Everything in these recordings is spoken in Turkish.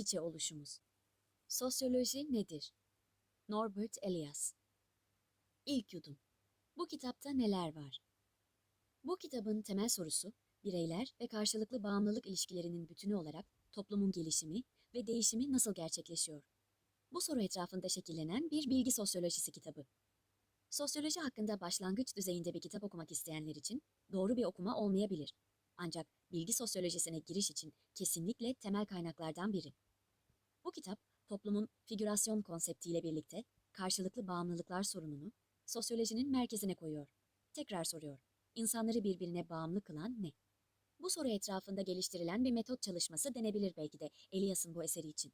içe oluşumuz. Sosyoloji nedir? Norbert Elias İlk yudum. Bu kitapta neler var? Bu kitabın temel sorusu, bireyler ve karşılıklı bağımlılık ilişkilerinin bütünü olarak toplumun gelişimi ve değişimi nasıl gerçekleşiyor? Bu soru etrafında şekillenen bir bilgi sosyolojisi kitabı. Sosyoloji hakkında başlangıç düzeyinde bir kitap okumak isteyenler için doğru bir okuma olmayabilir. Ancak bilgi sosyolojisine giriş için kesinlikle temel kaynaklardan biri. Bu kitap, toplumun figürasyon konseptiyle birlikte karşılıklı bağımlılıklar sorununu sosyolojinin merkezine koyuyor. Tekrar soruyor. İnsanları birbirine bağımlı kılan ne? Bu soru etrafında geliştirilen bir metot çalışması denebilir belki de Elias'ın bu eseri için.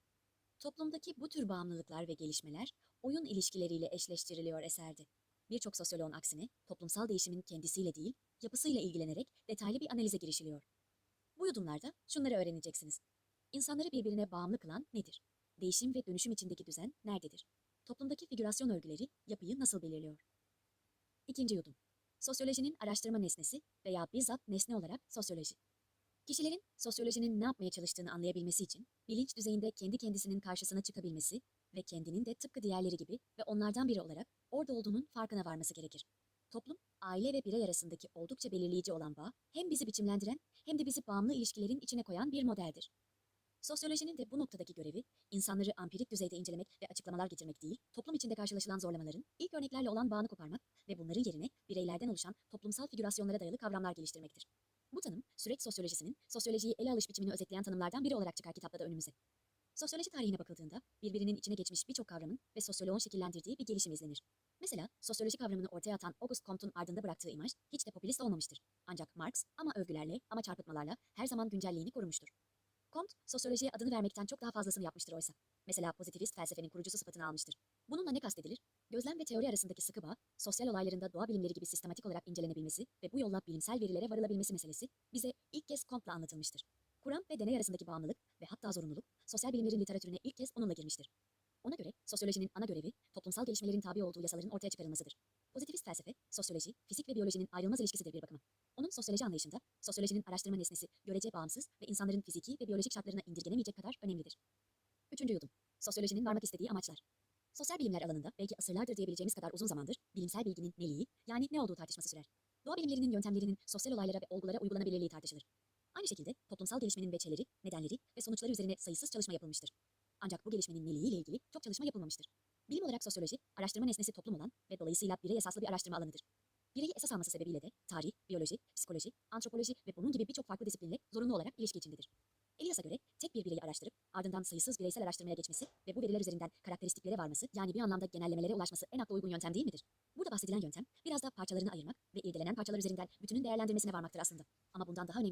Toplumdaki bu tür bağımlılıklar ve gelişmeler oyun ilişkileriyle eşleştiriliyor eserde. Birçok sosyoloğun aksine toplumsal değişimin kendisiyle değil, yapısıyla ilgilenerek detaylı bir analize girişiliyor. Bu yudumlarda şunları öğreneceksiniz. İnsanları birbirine bağımlı kılan nedir? Değişim ve dönüşüm içindeki düzen nerededir? Toplumdaki figürasyon örgüleri yapıyı nasıl belirliyor? İkinci yudum. Sosyolojinin araştırma nesnesi veya bizzat nesne olarak sosyoloji. Kişilerin sosyolojinin ne yapmaya çalıştığını anlayabilmesi için bilinç düzeyinde kendi kendisinin karşısına çıkabilmesi ve kendinin de tıpkı diğerleri gibi ve onlardan biri olarak orada olduğunun farkına varması gerekir. Toplum, aile ve birey arasındaki oldukça belirleyici olan bağ hem bizi biçimlendiren hem de bizi bağımlı ilişkilerin içine koyan bir modeldir. Sosyolojinin de bu noktadaki görevi, insanları ampirik düzeyde incelemek ve açıklamalar getirmek değil, toplum içinde karşılaşılan zorlamaların ilk örneklerle olan bağını koparmak ve bunların yerine bireylerden oluşan toplumsal figürasyonlara dayalı kavramlar geliştirmektir. Bu tanım, süreç sosyolojisinin sosyolojiyi ele alış biçimini özetleyen tanımlardan biri olarak çıkar kitapta da önümüze. Sosyoloji tarihine bakıldığında birbirinin içine geçmiş birçok kavramın ve sosyoloğun şekillendirdiği bir gelişim izlenir. Mesela sosyoloji kavramını ortaya atan Auguste Comte'un ardında bıraktığı imaj hiç de popülist olmamıştır. Ancak Marx ama övgülerle ama çarpıtmalarla her zaman güncelliğini korumuştur. Comte, sosyolojiye adını vermekten çok daha fazlasını yapmıştır oysa. Mesela pozitivist felsefenin kurucusu sıfatını almıştır. Bununla ne kastedilir? Gözlem ve teori arasındaki sıkı bağ, sosyal olaylarında doğa bilimleri gibi sistematik olarak incelenebilmesi ve bu yolla bilimsel verilere varılabilmesi meselesi bize ilk kez Comte'la anlatılmıştır. Kuram ve deney arasındaki bağımlılık ve hatta zorunluluk, sosyal bilimlerin literatürüne ilk kez onunla girmiştir. Ona göre sosyolojinin ana görevi, toplumsal gelişmelerin tabi olduğu yasaların ortaya çıkarılmasıdır. Pozitivist felsefe, sosyoloji, fizik ve biyolojinin ayrılmaz ilişkisidir bir bakıma. Onun sosyoloji anlayışında, sosyolojinin araştırma nesnesi görece bağımsız ve insanların fiziki ve biyolojik şartlarına indirgenemeyecek kadar önemlidir. Üçüncü yudum. Sosyolojinin varmak istediği amaçlar. Sosyal bilimler alanında belki asırlardır diyebileceğimiz kadar uzun zamandır bilimsel bilginin neliği yani ne olduğu tartışması sürer. Doğa bilimlerinin yöntemlerinin sosyal olaylara ve olgulara uygulanabilirliği tartışılır. Aynı şekilde toplumsal gelişmenin veçeleri, nedenleri ve sonuçları üzerine sayısız çalışma yapılmıştır. Ancak bu gelişmenin neliğiyle ilgili çok çalışma yapılmamıştır. Bilim olarak sosyoloji, araştırma nesnesi toplum olan ve dolayısıyla birey esaslı bir araştırma alanıdır. Bireyi esas alması sebebiyle de tarih, biyoloji, psikoloji, antropoloji ve bunun gibi birçok farklı disiplinle zorunlu olarak ilişki içindedir. Elias'a göre tek bir bireyi araştırıp ardından sayısız bireysel araştırmaya geçmesi ve bu veriler üzerinden karakteristiklere varması yani bir anlamda genellemelere ulaşması en akla uygun yöntem değil midir? Burada bahsedilen yöntem biraz da parçalarını ayırmak ve irdelenen parçalar üzerinden bütünün değerlendirmesine varmaktır aslında. Ama bundan daha önemli